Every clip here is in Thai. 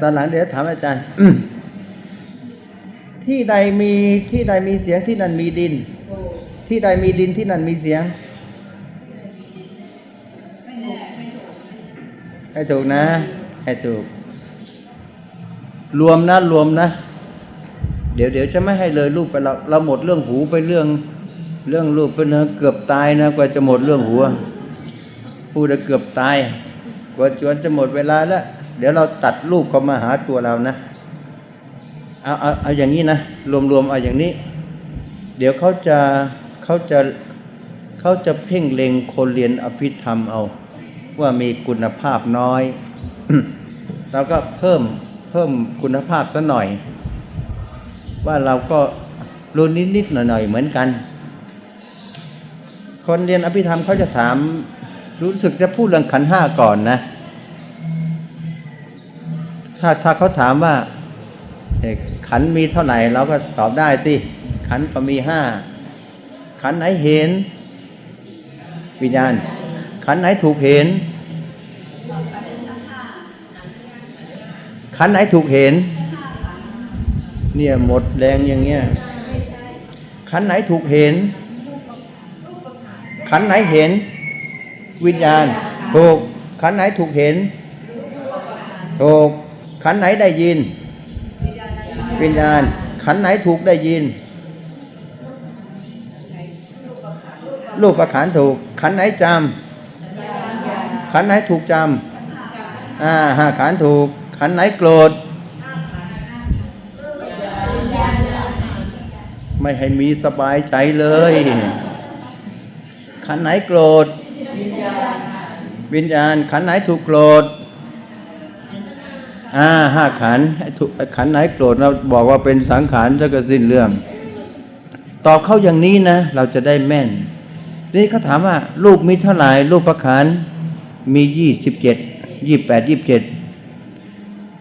ตอนหลังเดี๋ยวถามอาจารย์ที่ใดมีที่ใดมีเสียงที่นั่นมีดิน ที่ใดมีดินที่นั่นมีเสียงให้ถูกนะ ให้ถูก รวมนะ รวมนะ เดี๋ยวเดี๋ยวจะไม่ให้เลยรูปไปเราเราหมดเรื่องหูไปเรื่อง เรื่องรูปไปนะเกือบตายนะกว่าจะหมดเรื่องหัวพูดแล้วเกือบตายกว่าจวนจะหมดเวลาแล้ว เดี๋ยวเราตัดรูปเข้ามาหาตัวเรานะเอาเอาเอาอย่างนี้นะรวมๆเอาอย่างนี้ เดี๋ยวเขาจะเขาจะเขาจะเพ่งเล็งคนเรียนอภิธรรมเอา ว่ามีคุณภาพน้อยเราก็เพิ่มเพิ่มคุณภาพซะหน่อย ว่าเราก็รู้นิดๆหน่อยๆเหมือนกัน คนเรียนอภิธรรมเขาจะถามรู้สึกจะพูดเรื่องขันห้าก่อนนะ ถ้าถ้าเขาถามว่าขันมีเท่าไหร่เราก็ตอบได้สิ ขันก็มีห้า ขันไหนเห็น วิญญาณ ขันไหนถูกเห็น ขันไหนถูกเห็น เนี่ยหมดแรงอย่างเงี้ย ขันไหนถูกเห็น ขันไหนเห็น วิญญาณ ถูก ขันไหนถูกเห็น ถูก ขันไหนได้ยิน วิญญาณ ขันไหนถูกได้ยิน รูปประขันถูก ขันไหนจำขันไหนถูกจำอ่าห้าขันถูก ขันไหนโกรธ ไม่ให้มีสบายใจเลย ขันไหนโกรธ วิญญาณ ขันไหนถูกโกรธ อ่าห้าขันธ์ให้ถูกขันไหนโกรธเราบอกว่าเป็นสังขารจะก็สิ้นเรื่อง ตอบเข้าอย่างนี้นะ เราจะได้แม่น นี่เขาถามว่า รูปมีเท่าไหร่รูปประขันมียี่สิบเจ็ดยี่แปดยี่บเจ็ด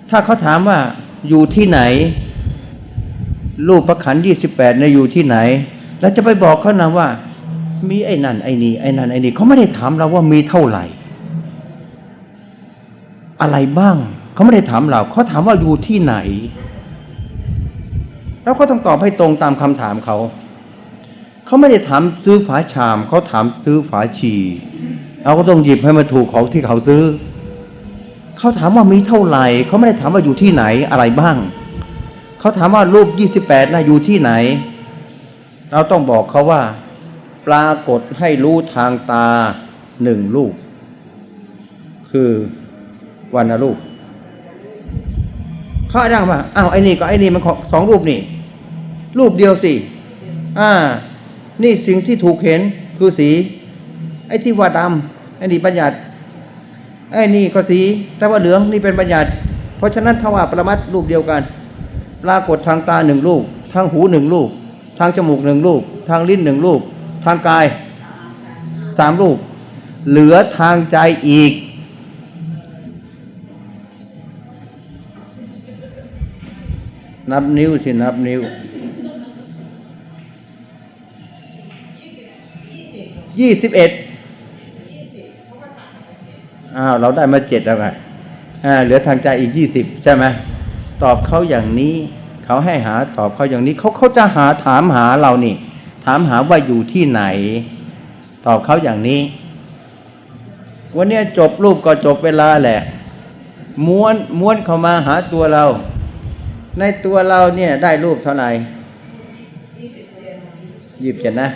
ถ้าเขาถามว่าอยู่ที่ไหน รูปประขันยี่สิบแปดเนี่ยอยู่ที่ไหน แล้วจะไปบอกเขานะว่า มีไอ้นั่นไอ้นี่ไอ้นั่นไอ้นี่เขาไม่ได้ถามเราว่ามีเท่าไหร่ อะไรบ้าง เขาไม่ได้ถามเราเขาถามว่าอยู่ที่ไหน แล้วก็ต้องตอบให้ตรงตามคำถามเขา เขาไม่ได้ถามซื้อฝาชาม เขาถามซื้อฝาชีเราก็ต้องหยิบให้มันถูกของที่เขาซื้อ เขาถามว่ามีเท่าไหร่ เขาไม่ได้ถามว่าอยู่ที่ไหนอะไรบ้าง เขาถามว่ารูปยี่สิบแปดนะอยู่ที่ไหน เราต้องบอกเขาว่า ปรากฏให้รู้ทางตาหนึ่งรูป คือวันรูป เขาอ้างว่าอ้าวไอ้นี่ก็ไอ้นี่มันสองรูปนี่ รูปเดียวสิอ่า นี่สิ่งที่ถูกเห็นคือสี ไอ้ที่ว่าดำไอ้นี่บัญญัติไอ้นี่ก็สีแต่ว่าเหลืองนี่เป็นบัญญัติ เพราะฉะนั้นถ้าว่าประมัดรูปเดียวกันปรากฏทางตาหนึ่งรูป ทางหูหนึ่งรูป ทางจมูกหนึ่งรูป ทางลิ้นหนึ่งรูป ทางกายสามรูป เหลือทางใจอีก นับนิ้วสินับนิ้วยี่สิบเอ็ดอ้าวเราได้มาเจ็ดแล้วไงอ่าเหลือทางใจอีกยี่สิบใช่ไหมตอบเขาอย่างนี้เขาให้หาตอบเขาอย่างนี้เขาเขาจะหาถามหาเรานี่ ถามหาว่าอยู่ที่ไหน ตอบเขาอย่างนี้ วันนี้จบรูปก็จบเวลาแหละ ม้วนม้วนเข้ามาหาตัวเรา ในตัวเราเนี่ยได้รูปเท่าไหร่ยี่สิบเจ็ดนะ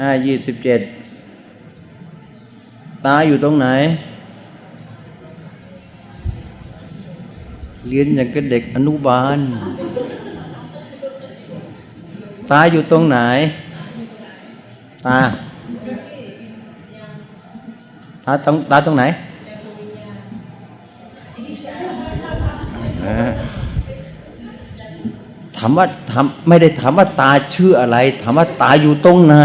อ่ายี่สิบเจ็ด ตาอยู่ตรงไหน เรียนอย่างกับเด็กอนุบาล ตาอยู่ตรงไหน ตา ตาตรงตาตรงไหนอ่า ถามว่าถามไม่ได้ถามว่าตาชื่ออะไร ถามว่าตาอยู่ตรงไหน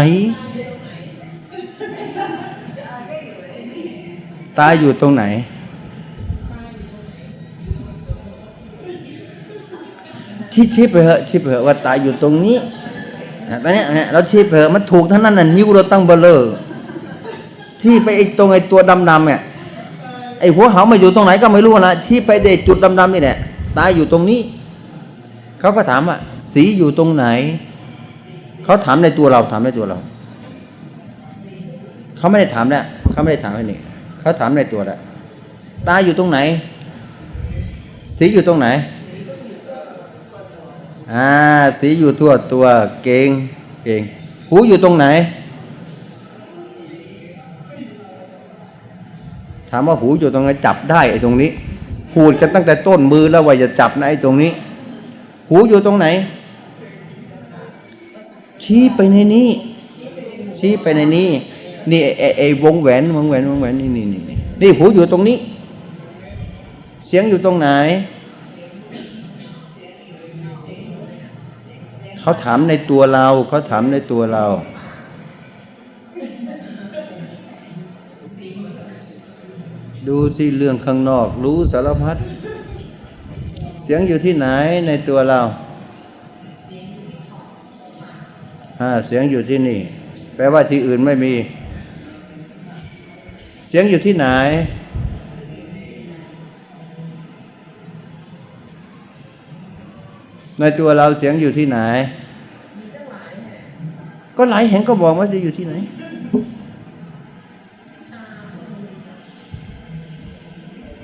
ตาอยู่ตรงไหน ชี้ไปเหอะชี้ไปเหอะว่าตาอยู่ตรงนี้ตอนนี้เนี่ยเราชี้ไปเหอะมันถูกทั้งนั้นน่ะนิ้วเราตั้งเบลเลอร์ที่ไปไอ้ตรงไอ้ตัวดำๆเนี่ยไอ้หัวเหามาอยู่ตรงไหนก็ไม่รู้นะชี้ไปเด็จุดดำๆนี่แหละตาอยู่ตรงนี้ เขาก็ถามว่าสีอยู่ตรงไหน เขาถามในตัวเราถามในตัวเรา เขาไม่ได้ถามนะเขาไม่ได้ถามไอ้นี่เขาถามในตัวแหละตาอยู่ตรงไหน สีอยู่ตรงไหนอ่าสีอยู่ทั่วตัวเก่งเก่งหูอยู่ตรงไหน ถามว่าหูอยู่ตรงไหนจับได้ไอ้ตรงนี้พูดกันตั้งแต่ต้นมือแล้วว่าจะจับนะไอ้ตรงนี้ หูอยู่ตรงไหน ชี้ไปในนี้ ชี้ไปในนี้ นี่ไอ้ไอ้วงแหวนวงแหวนวงแหวนนี่นี่นี่นี่นี่หูอยู่ตรงนี้ เสียงอยู่ตรงไหนเขาถามในตัวเราเขาถามในตัวเราดูสิเรื่องข้างนอก รู้สารพัด เสียงอยู่ที่ไหนในตัวเราอ่าเสียงอยู่ที่นี่ แปลว่าที่อื่นไม่มี เสียงอยู่ที่ไหน ในตัวเราเสียงอยู่ที่ไหน ก็หลายแห่งก็บอกว่าจะอยู่ที่ไหน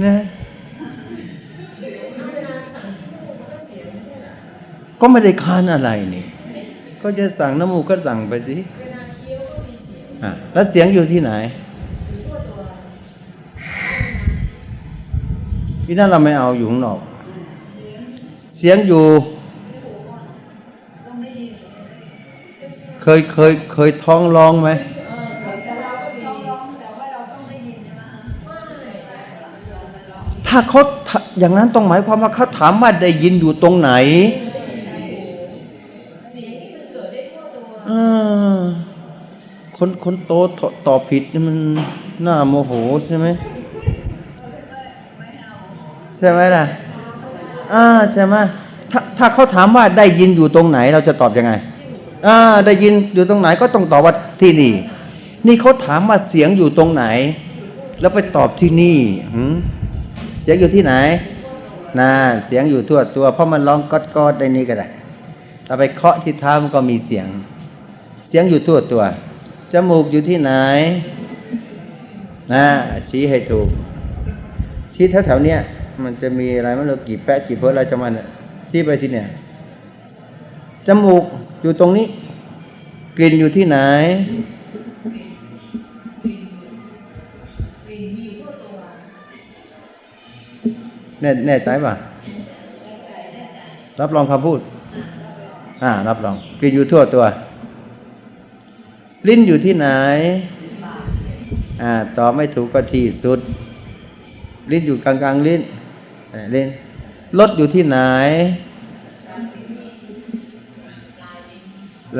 นะ ก็ไม่ได้ค้านอะไรนี่ ก็จะสั่งน้ำมูกก็สั่งไปสิแล้วเสียงอยู่ที่ไหนที่นั่นเราไม่เอาอยู่ข้างนอก เสียงอยู่ เคยเคยเคยท้องร้องไหมถ้าเขาอย่างนั้นต้องหมายความว่าเขาถามว่าได้ยินอยู่ตรงไหนเออ คนคนโตตอบผิดนี่มันน่าโมโหใช่ไหมใช่ไหมล่ะอ่าใช่ไหมถ้าถ้าเขาถามว่าได้ยินอยู่ตรงไหน เราจะตอบยังไงอ่าได้ยินอยู่ตรงไหนก็ต้องตอบว่าที่นี่ นี่เขาถามว่าเสียงอยู่ตรงไหน แล้วไปตอบที่นี่หืมเสียงอยู่ที่ไหนน่าเสียงอยู่ทั่วตัว เพราะมันร้องก๊อดก๊อดได้นี่ก็ได้เราไปเคาะที่เท้ามันก็มีเสียง เสียงอยู่ทั่วตัว จมูกอยู่ที่ไหนนะชี้ให้ถูก ชี้แถวๆเนี้ยมันจะมีอะไรไม่รู้กี่แปะกี่เพิร์อะไรจะมันน่ะชี้ไปที่เนี่ยจมูกอยู่ตรงนี้ กลิ่นอยู่ที่ไหนแน่แน่ใจป่ะ รับรองคำพูด อ่า รับรองกลิ่นอยู่ทั่วตัว ลิ้นอยู่ที่ไหน อ่าตอบไม่ถูกก็ที่สุด ลิ้นอยู่กลางกลางลิ้นลิ้นรถอยู่ที่ไหน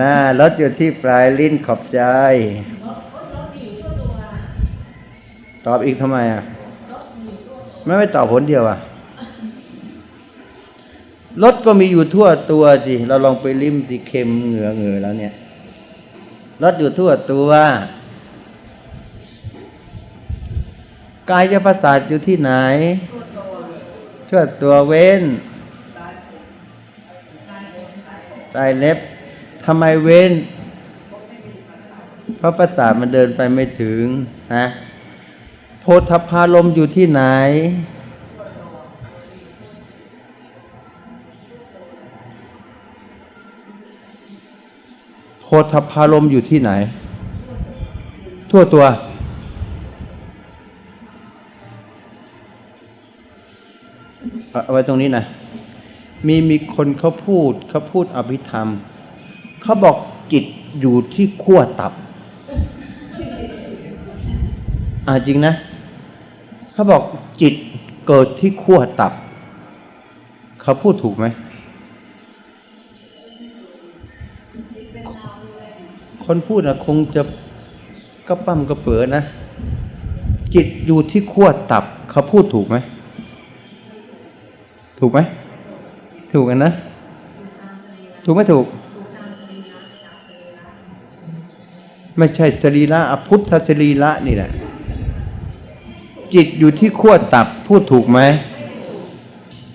ล่ารถอยู่ที่ปลายลิ้นขอบใจ ตอบอีกทำไมอะ ไม่ไม่ตอบผลเดียวอะรสก็มีอยู่ทั่วตัวสิ เราลองไปลิ้มสิเค็มเหงื่อเหงื่อแล้วเนี่ย รสอยู่ทั่วตัวกายประสาทอยู่ที่ไหนทั่วตัวเว้นใต้เล็บทำไมเว้น เพราะประสาทมันเดินไปไม่ถึงนะโพธพารมอยู่ที่ไหน ธพารมอยู่ที่ไหน ทั่วตัว เอาไว้ตรงนี้นะมีมีคนเขาพูดเขาพูดอภิธรรม เขาบอกจิตอยู่ที่ขั้วตับ อ่าจริงนะ เขาบอกจิตเกิดที่ขั้วตับ เขาพูดถูกไหม คนพูดนะคงจะกระปั้มกระเปือนะ จิตอยู่ที่ขั้วตับ เขาพูดถูกไหม ถูกไหม ถูกกันนะ ถูกไหมถูก ไม่ใช่สรีระอพุทธสรีระนี่แหละ จิตอยู่ที่ขั้วตับ พูดถูกไหม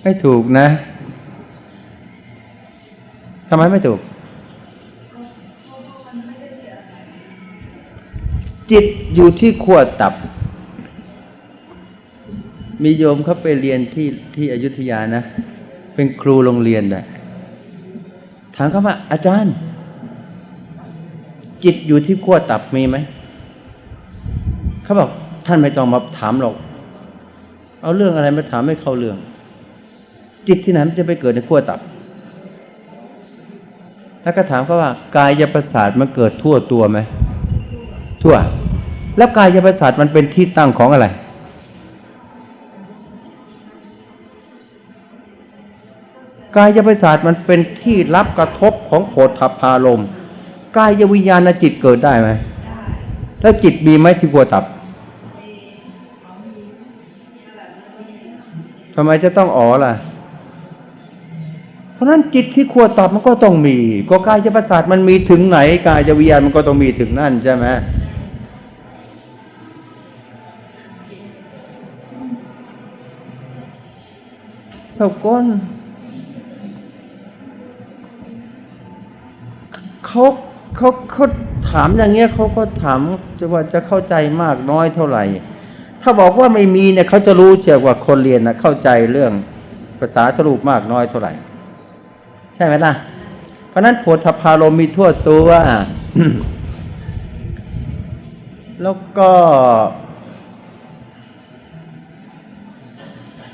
ไม่ถูกนะทำไมไม่ถูก จิตอยู่ที่ขั้วตับ มีโยมเขาไปเรียนที่ที่อยุธยานะ เป็นครูโรงเรียนนะถามเขาว่าอาจารย์ จิตอยู่ที่ขั้วตับมีไหมเขาบอกท่านไม่ต้องมาถามหรอก เอาเรื่องอะไรมาถามไม่เข้าเรื่อง จิตที่ไหนมันจะไปเกิดในขั้วตับ แล้วก็ถามเขาว่ากายประสาทมันเกิดทั่วตัวไหม ทั่ว แล้วกายประสาทมันเป็นที่ตั้งของอะไร กายประสาทมันเป็นที่รับกระทบของโผฏฐพารมกายวิญญาณจิตเกิดได้ไหมแล้วจิตมีไหมที่กัวตับทำไมจะต้องอ๋อล่ะ เพราะนั้นจิตที่ขัวตับมันก็ต้องมี ก็กายประสาทมันมีถึงไหน กายวิญญาณมันก็ต้องมีถึงนั่นใช่ไหม เจ้าก้นเขาเขาเขาถามอย่างเงี้ยเขาก็ถามจะว่าจะเข้าใจมากน้อยเท่าไหร่ ถ้าบอกว่าไม่มีเนี่ยเขาจะรู้เชียวกว่าคนเรียนนะเข้าใจเรื่องภาษาทรูปมากน้อยเท่าไหร่ ใช่ไหมล่ะ เพราะนั้นโพธพารมมีทั่วตัวแล้วก็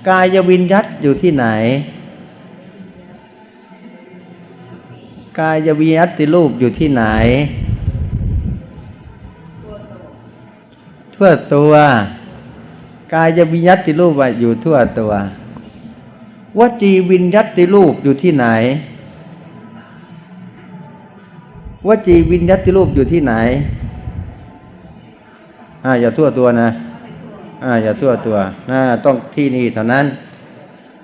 กายวิญยัตอยู่ที่ไหน กายวิญญัติรูปอยู่ที่ไหน ทั่วตัว กายวิญญัติรูปอยู่ทั่วตัว วจีวิญญัติรูปอยู่ที่ไหน วจีวิญญัติรูปอยู่ที่ไหน อ่าอย่าทั่วตัวนะ อ่าอย่าทั่วตัวนะต้องที่นี่เท่านั้น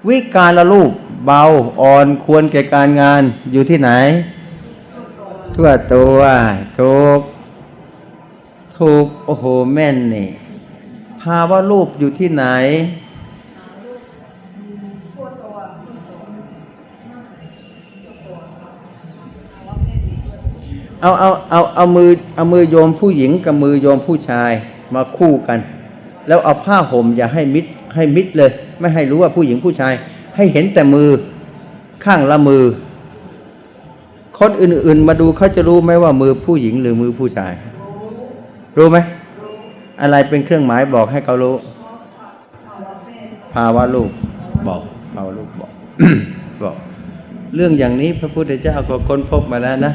วิการละรูปเบาอ่อนควรแก่การงานอยู่ที่ไหน ทั่วตัวถูกถูกโอ้โหแม่นนี่ภาวะรูปอยู่ที่ไหนเอาเอาเอาเอามือเอามือโยมผู้หญิงกับมือโยมผู้ชายมาคู่กัน แล้วเอาผ้าห่มอย่าให้มิดให้มิดเลย ไม่ให้รู้ว่าผู้หญิงผู้ชาย ให้เห็นแต่มือข้างละมือ คนอื่น ๆ มาดูเขาจะรู้ไหมว่ามือผู้หญิงหรือมือผู้ชาย รู้ไหมอะไรเป็นเครื่องหมายบอกให้เขารู้ ภาวะลูกบอกภาวะลูกบอกบอก เรื่องอย่างนี้พระพุทธเจ้าก็ค้นพบมาแล้วนะ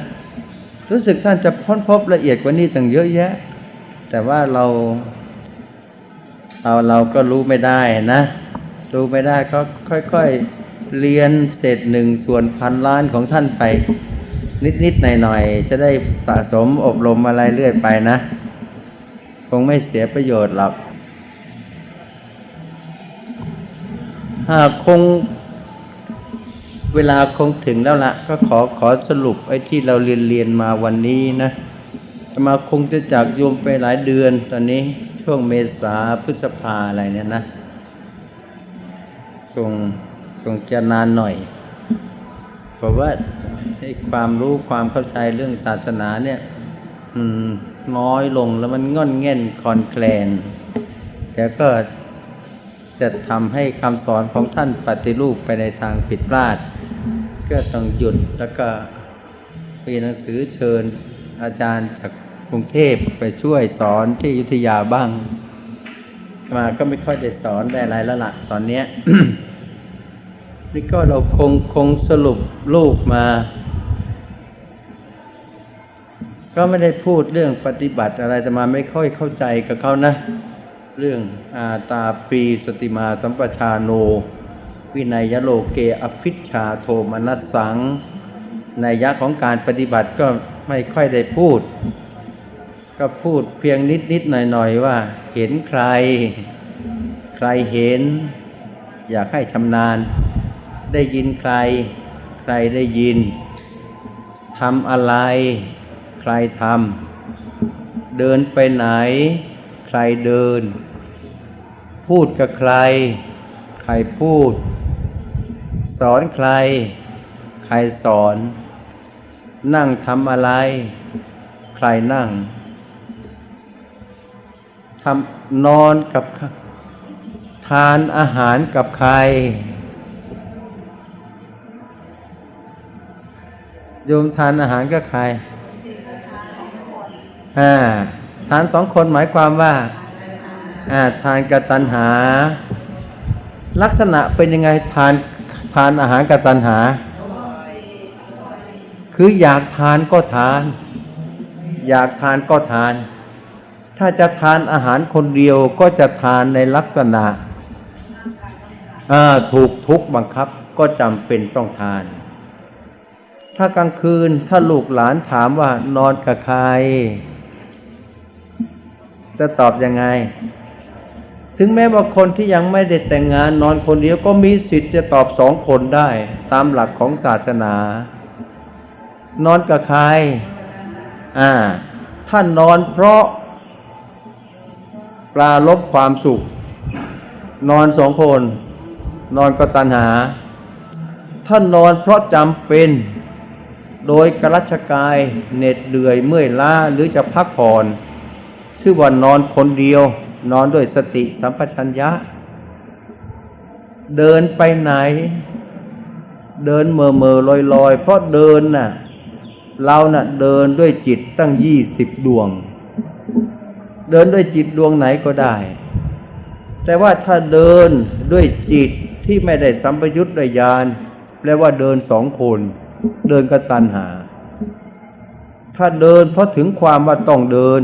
รู้สึกท่านจะค้นพบละเอียดกว่านี้ตั้งเยอะแยะ แต่ว่าเรา เราเราก็รู้ไม่ได้นะ รู้ไม่ได้ก็ค่อยๆเรียนเศษหนึ่งส่วนพันล้านของท่านไป นิดๆหน่อยๆจะได้สะสมอบรมอะไรเรื่อยไปนะ คงไม่เสียประโยชน์หรอกหากคงเวลาคงถึงแล้วละก็ขอขอสรุปไอ้ที่เราเรียนเรียนมาวันนี้นะมาคงจะจากโยมไปหลายเดือนตอนนี้ ช่วงเมษาพฤษภาอะไรเนี่ยนะคงคงจะนานหน่อย เพราะว่าให้ความรู้ความเข้าใจเรื่องศาสนาเนี่ย มันน้อยลงแล้วมันง่อนแง่นคลอนแคลน แต่ก็จะทำให้คำสอนของท่านปฏิรูปไปในทางผิดพลาด ก็ต้องหยุดแล้วก็มีหนังสือเชิญอาจารย์จาก กรุงเทพไปช่วยสอนที่อยุธยาบ้าง มาก็ไม่ค่อยได้สอนได้อะไรแล้วล่ะตอนเนี้ยนี่ก็เราคงคงสรุปรูปมา ก็ไม่ได้พูดเรื่องปฏิบัติอะไรแต่มาไม่ค่อยเข้าใจกับเขานะ เรื่องอาตาปีสติมาสัมปชาโน วินัยโลเกอภิชชาโทมนัสสังในยะของการปฏิบัติก็ไม่ค่อยได้พูด ก็พูดเพียงนิดนิดหน่อยหน่อยว่า เห็นใคร ใครเห็น อยากให้ชำนาญ ได้ยินใคร ใครได้ยินทำอะไร ใครทำเดินไปไหน ใครเดิน พูดกับใคร ใครพูด สอนใคร ใครสอน นั่งทำอะไร ใครนั่ง ทำนอนกับทานอาหารกับใคร โยมทานอาหารกับใครอ่าทานสองคนหมายความว่าอ่าทานกับตัณหา ลักษณะเป็นยังไงทานทานอาหารกับตัณหา คืออยากทานก็ทาน อยากทานก็ทาน ถ้าจะทานอาหารคนเดียวก็จะทานในลักษณะถูกทุกข์บังคับก็จำเป็นต้องทาน ถ้ากลางคืนถ้าลูกหลานถามว่านอนกับใคร จะตอบยังไง ถึงแม้ว่าคนที่ยังไม่ได้แต่งงานนอนคนเดียวก็มีสิทธิ์จะตอบสองคนได้ตามหลักของศาสนา นอนกับใคร อ่าท่านนอนเพราะ ปลาลบความสุข นอนสองคน นอนก็ตัณหา ท่านนอนเพราะจำเป็น โดยกรัชกายเหน็ดเหนื่อยเมื่อยล้าหรือจะพักผ่อน ชื่อว่านอนคนเดียว นอนด้วยสติสัมปชัญญะ เดินไปไหน เดินเมื่อเมื่อลอยลอยๆเพราะเดินน่ะเราน่ะเดินด้วยจิตตั้งยี่สิบดวง เดินด้วยจิตดวงไหนก็ได้ แต่ว่าถ้าเดินด้วยจิตที่ไม่ได้สัมปยุตด้วยญาณแปลว่าเดินสองคน เดินกับตัณหา ถ้าเดินเพราะถึงความว่าต้องเดิน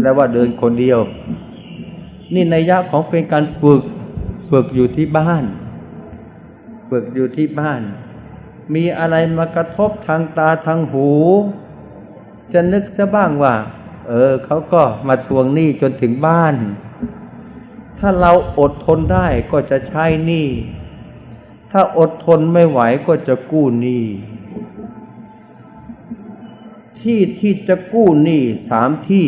แปลว่าเดินคนเดียว นี่ในยะของเป็นการฝึกฝึกอยู่ที่บ้าน ฝึกอยู่ที่บ้าน มีอะไรมากระทบทางตาทางหู จะนึกซะบ้างว่า เออเขาก็มาทวงหนี้จนถึงบ้าน ถ้าเราอดทนได้ก็จะใช้หนี้ ถ้าอดทนไม่ไหวก็จะกู้หนี้ ที่ที่จะกู้หนี้สามที่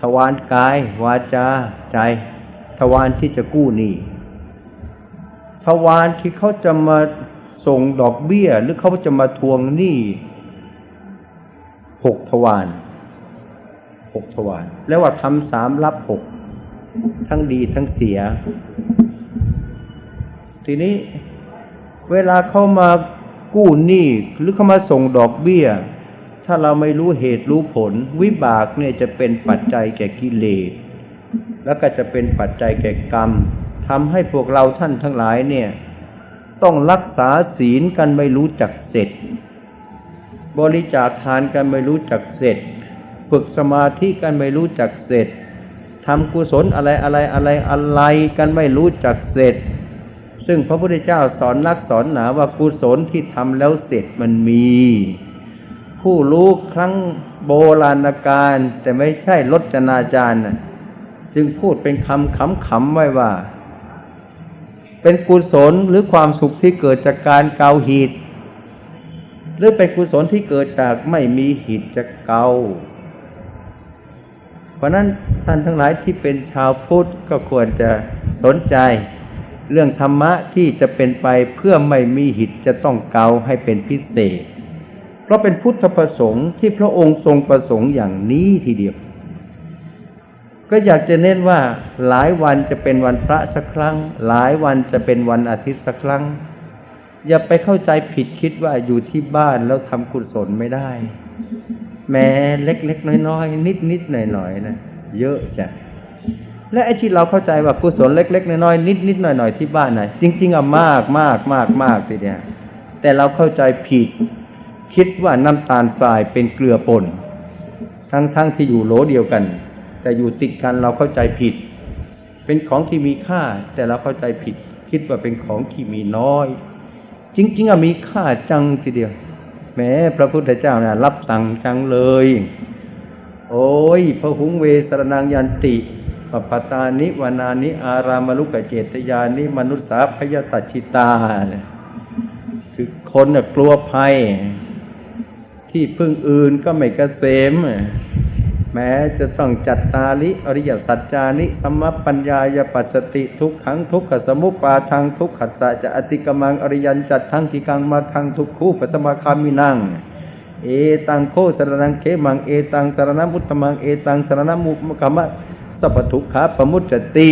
ทวารกาย วาจา ใจ ทวารที่จะกู้หนี้ ทวารที่เขาจะมาส่งดอกเบี้ยหรือเขาจะมาทวงหนี้หกทวาร หกทวารแล้วว่าทำสามรับหกทั้งดีทั้งเสีย ทีนี้เวลาเขามากู้หนี้หรือเขามาส่งดอกเบี้ย ถ้าเราไม่รู้เหตุรู้ผล วิบากเนี่ยจะเป็นปัจจัยแก่กิเลสแล้วก็จะเป็นปัจจัยแก่กรรมทำให้พวกเราท่านทั้งหลายเนี่ยต้องรักษาศีลกันไม่รู้จักเสร็จ บริจาคทานกันไม่รู้จักเสร็จ ฝึกสมาธิกันไม่รู้จักเสร็จทำกุศลอะไรอะไรอะไรอะไรกันไม่รู้จักเสร็จ ซึ่งพระพุทธเจ้าสอนนักสอนหนาว่ากุศลที่ทำแล้วเสร็จมันมี ผู้รู้ครั้งโบราณกาลแต่ไม่ใช่รจนาจารย์จึงพูดเป็นคำขำๆไว้ว่า เป็นกุศลหรือความสุขที่เกิดจากการเกาหิตหรือเป็นกุศลที่เกิดจากไม่มีหิตจะเกา เพราะนั้นท่านทั้งหลายที่เป็นชาวพุทธก็ควรจะสนใจ เรื่องธรรมะที่จะเป็นไปเพื่อไม่มีหิตจะต้องเกาให้เป็นพิเศษ เพราะเป็นพุทธประสงค์ที่พระองค์ทรงประสงค์อย่างนี้ทีเดียว ก็อยากจะเน้นว่าหลายวันจะเป็นวันพระสักครั้ง หลายวันจะเป็นวันอาทิตย์สักครั้ง อย่าไปเข้าใจผิดคิดว่าอยู่ที่บ้านแล้วทำกุศลไม่ได้ แม้เล็ก ๆ น้อยๆนิดๆหน่อยๆนะเยอะจ้ะและไอ้ที่เราเข้าใจว่ากุศลเล็ก ๆ น้อยๆนิดๆหน่อยๆที่บ้านนะจริง ๆอะมากมากมากมากทีเดียวแต่เราเข้าใจผิด คิดว่าน้ำตาลทรายเป็นเกลือป่น ทั้งๆที่อยู่โหลเดียวกัน แต่อยู่ติดกันเราเข้าใจผิด เป็นของที่มีค่า แต่เราเข้าใจผิด คิดว่าเป็นของที่มีน้อย จริง ๆอะมีค่าจังทีเดียว แม้พระพุทธเจ้านะรับสั่งจังเลย โอ้ยพระหุงเวสรนางยันติปปตานิวานานิ อารามลุกเจตยานิมนุษสาพยตัชิตา คือคนน่ะกลัวภัย ที่พึ่งอื่นก็ไม่กเกษม แม้จะต้องจัดตาลิอริยสัจจานิสัมมปัญญายปัสสติทุกขังทุกขสมุปปาทังทุกขัสสะจะอติกมังอริยันจัดทั้งกิกังมาคังทุกคู่ปัสมาคามินังเอตังโคสรนังเขมังเอตังสรณมุตตมังเอตังสรณมุมกมะสัพทุขาปมุตจติ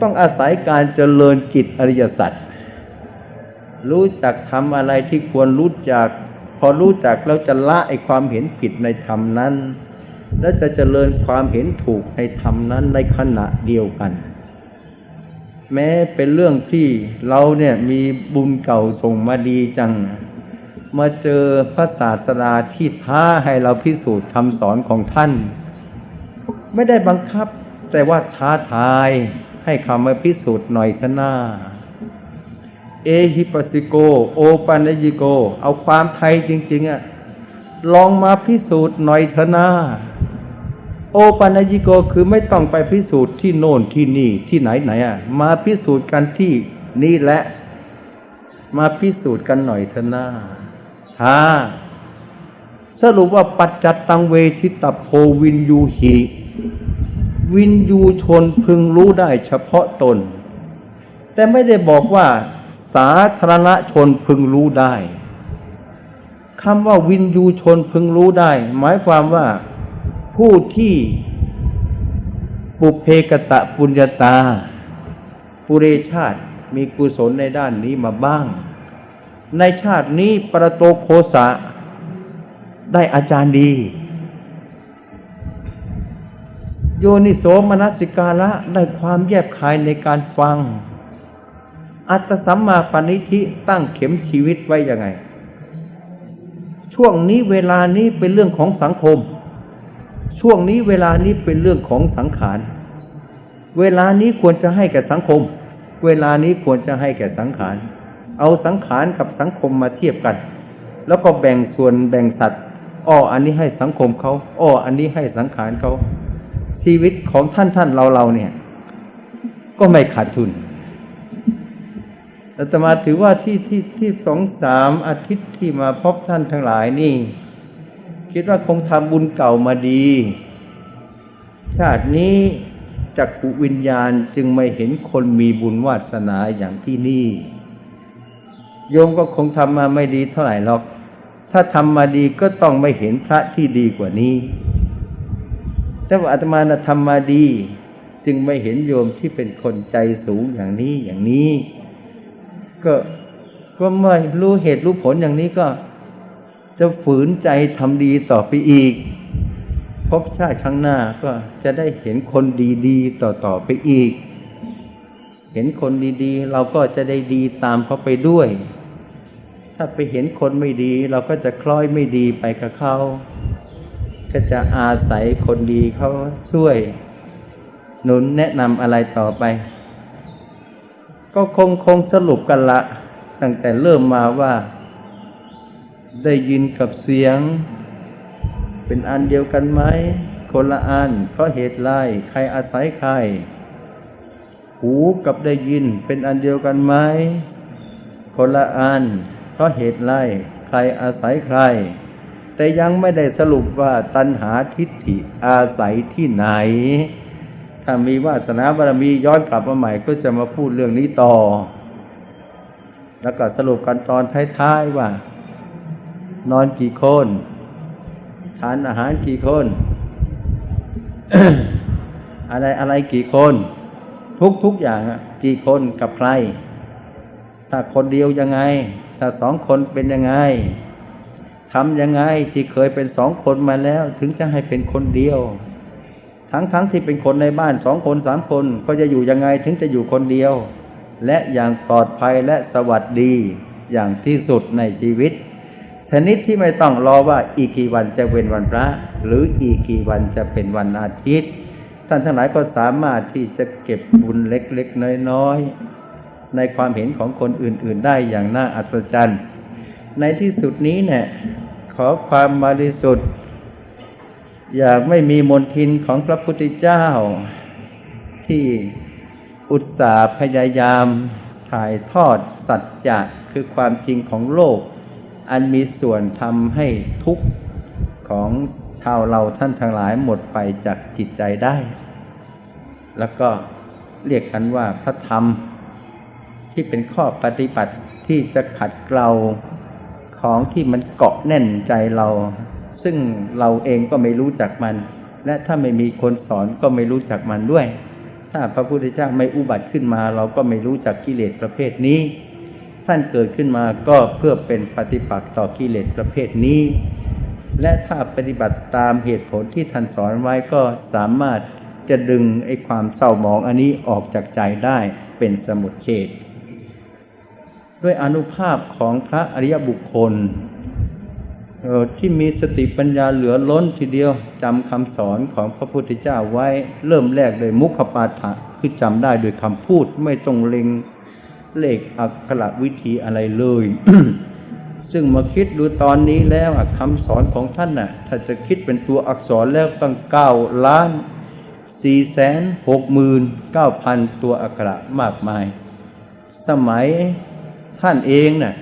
ต้องอาศัยการเจริญกิจอริยสัจรู้จักทำอะไรที่ควรรู้จัก พอรู้จักแล้วจะละไอความเห็นผิดในธรรมนั้น และจะเจริญความเห็นถูกในธรรมนั้นในขณะเดียวกัน แม้เป็นเรื่องที่เราเนี่ยมีบุญเก่าส่งมาดีจัง มาเจอพระศาสดาที่ท้าให้เราพิสูจน์คำสอนของท่าน ไม่ได้บังคับ แต่ว่าท้าทายให้คำมาพิสูจน์หน่อยทนาเอฮิปัสิโก โอปันญิโก เอาความไทยจริง ๆอะลองมาพิสูจน์หน่อยเถอะนา โอปันญิโกคือไม่ต้องไปพิสูจน์ที่โน่นที่นี่ที่ไหนไหนอะมาพิสูจน์กันที่นี่แหละ มาพิสูจน์กันหน่อยเถอะนาท้าสรุปว่าปัจจัตตังเวทิตโพวินยูหิวินยูชนพึงรู้ได้เฉพาะตน แต่ไม่ได้บอกว่าสาธารณชนพึงรู้ได้คำว่าวินยูชนพึงรู้ได้ หมายความว่า ผู้ที่ปุเพกตะปุญญาตา ปุเรชาติมีกุศลในด้านนี้มาบ้าง ในชาตินี้ประโตโคสะได้อาจารย์ดี โยนิโสมนัสิการะได้ความแยบคายในการฟัง อัตสัมมาปณิธิตั้งเข็มชีวิตไว้ยังไง ช่วงนี้เวลานี้เป็นเรื่องของสังคม ช่วงนี้เวลานี้เป็นเรื่องของสังขาร เวลานี้ควรจะให้แก่สังคม เวลานี้ควรจะให้แก่สังขาร เอาสังขารกับสังคมมาเทียบกัน แล้วก็แบ่งส่วนแบ่งสัตว์อ้ออันนี้ให้สังคมเขาอ้ออันนี้ให้สังขารเขาชีวิตของท่านท่านเราเราเนี่ย ก็ไม่ขาดทุนอาตมาถือว่าที่ที่ที่สองสามอาทิตย์ที่มาพบท่านทั้งหลายนี่ คิดว่าคงทำบุญเก่ามาดี ชาตินี้จักขุวิญญาณจึงไม่เห็นคนมีบุญวาสนาอย่างที่นี่ โยมก็คงทำมาไม่ดีเท่าไหร่หรอก ถ้าทำมาดีก็ต้องไม่เห็นพระที่ดีกว่านี้ แต่ว่าอาตมาทำมาดีจึงไม่เห็นโยมที่เป็นคนใจสูงอย่างนี้อย่างนี้ ก็ก็ไม่รู้เหตุรู้ผลอย่างนี้ก็ จะฝืนใจทำดีต่อไปอีก พบชาติข้างหน้าก็จะได้เห็นคนดีๆต่อๆไปอีก เห็นคนดีๆ เราก็จะได้ดีตามเขาไปด้วย ถ้าไปเห็นคนไม่ดี เราก็จะคล้อยไม่ดีไปกับเขา ก็จะอาศัยคนดีเขาช่วย หนุนแนะนำอะไรต่อไป ก็คงคงสรุปกันละ ตั้งแต่เริ่มมาว่า ได้ยินกับเสียง เป็นอันเดียวกันไหมคนละอันเพราะเหตุไรใครอาศัยใคร หูกับได้ยินเป็นอันเดียวกันไหมคนละอันเพราะเหตุไรใครอาศัยใคร แต่ยังไม่ได้สรุปว่าตัณหาทิฏฐิอาศัยที่ไหน ถ้ามีวาสนาบารมีย้อนกลับมาใหม่ก็จะมาพูดเรื่องนี้ต่อ แล้วก็สรุปกันตอนท้ายๆว่า นอนกี่คนทานอาหารกี่คน อะไรอะไรกี่คน ทุกทุกอย่างกี่คนกับใคร ถ้าคนเดียวยังไง ถ้าสองคนเป็นยังไงทำยังไงที่เคยเป็นสองคนมาแล้ว ถึงจะให้เป็นคนเดียว ทั้งทั้งที่เป็นคนในบ้านสองคนสามคน ก็จะอยู่ยังไงถึงจะอยู่คนเดียว และอย่างปลอดภัยและสวัสดีอย่างที่สุดในชีวิต ชนิดที่ไม่ต้องรอว่าอีกกี่วันจะเป็นวันพระ หรืออีกกี่วันจะเป็นวันอาทิตย์ ท่านทั้งหลายก็สามารถที่จะเก็บบุญเล็กๆ น้อยๆ ในความเห็นของคนอื่นๆ ได้อย่างน่าอัศจรรย์ ในที่สุดนี้เนี่ยขอความบริสุทธิ์ อยากไม่มีมนทินของพระพุทธเจ้า ที่อุตสาห์พยายามถ่ายทอดสัจจะคือความจริงของโลก อันมีส่วนทำให้ทุกข์ของชาวเราท่านทั้งหลายหมดไปจากจิตใจได้ แล้วก็เรียกกันว่าพระธรรมที่เป็นข้อปฏิบัติที่จะขัดเกลาของที่มันเกาะแน่นใจเรา ซึ่งเราเองก็ไม่รู้จักมัน และถ้าไม่มีคนสอนก็ไม่รู้จักมันด้วย ถ้าพระพุทธเจ้าไม่อุบัติขึ้นมา เราก็ไม่รู้จักกิเลสประเภทนี้ ท่านเกิดขึ้นมาก็เพื่อเป็นปฏิปักษ์ต่อกิเลสประเภทนี้ และถ้าปฏิบัติตามเหตุผลที่ท่านสอนไว้ก็สามารถจะดึงไอ้ความเศร้าหมองอันนี้ออกจากใจได้เป็นสมุทเฉดด้วยอนุภาพของพระอริยบุคคลที่มีสติปัญญาเหลือล้นทีเดียวจำคำสอนของพระพุทธเจ้าไว้เริ่มแรกโดยมุขปาฐะคือจำได้โดยคำพูดไม่ต้องเล็ง เลขอักขระวิธีอะไรเลย ซึ่งมาคิดดูตอนนี้แล้วคำสอนของท่านน่ะ ถ้าจะคิดเป็นตัวอักษรแล้วตั้งเก้าล้านสี่แสนหกหมื่นเก้าพันตัวอักขระมากมาย สมัยท่านเองน่ะ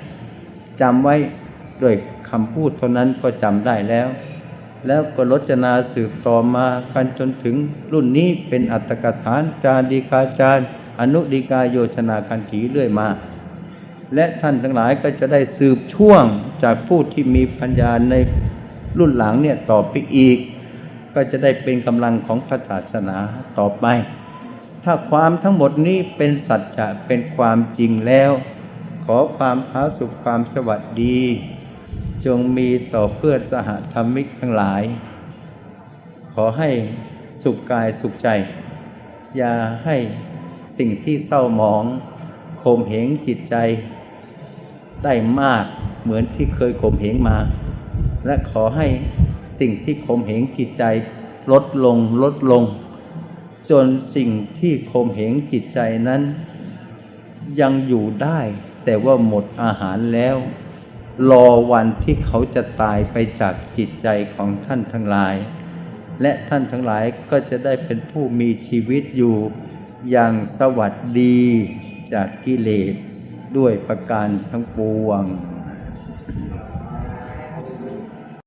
จำไว้ด้วยคำพูดเท่านั้นก็จำได้แล้ว แล้วก็รจนาสืบต่อมากันจนถึงรุ่นนี้เป็นอัตถกถานจาดีกาจารย์ อนุดีกาโยชนาคันถีเรื่อยมา และท่านทั้งหลายก็จะได้สืบช่วงจากผู้ที่มีปัญญาในรุ่นหลังเนี่ยต่อไปอีก ก็จะได้เป็นกำลังของพระศาสนาต่อไป ถ้าความทั้งหมดนี้เป็นสัจจะเป็นความจริงแล้ว ขอความพาสุขความสวัสดี จงมีต่อเพื่อนสหธรรมิกทั้งหลาย ขอให้สุขกายสุขใจ อย่าให้ สิ่งที่เศร้าหมองข่มเหงจิตใจได้มากเหมือนที่เคยข่มเหงมา และขอให้สิ่งที่ข่มเหงจิตใจ ลดลงลดลง จนสิ่งที่ข่มเหงจิตใจนั้น ยังอยู่ได้ แต่ว่าหมดอาหารแล้ว รอวันที่เขาจะตายไปจากจิตใจของท่านทั้งหลาย และท่านทั้งหลายก็จะได้เป็นผู้มีชีวิตอยู่ ย่างสวัสดีจากกิเลสด้วยประการทั้งปวง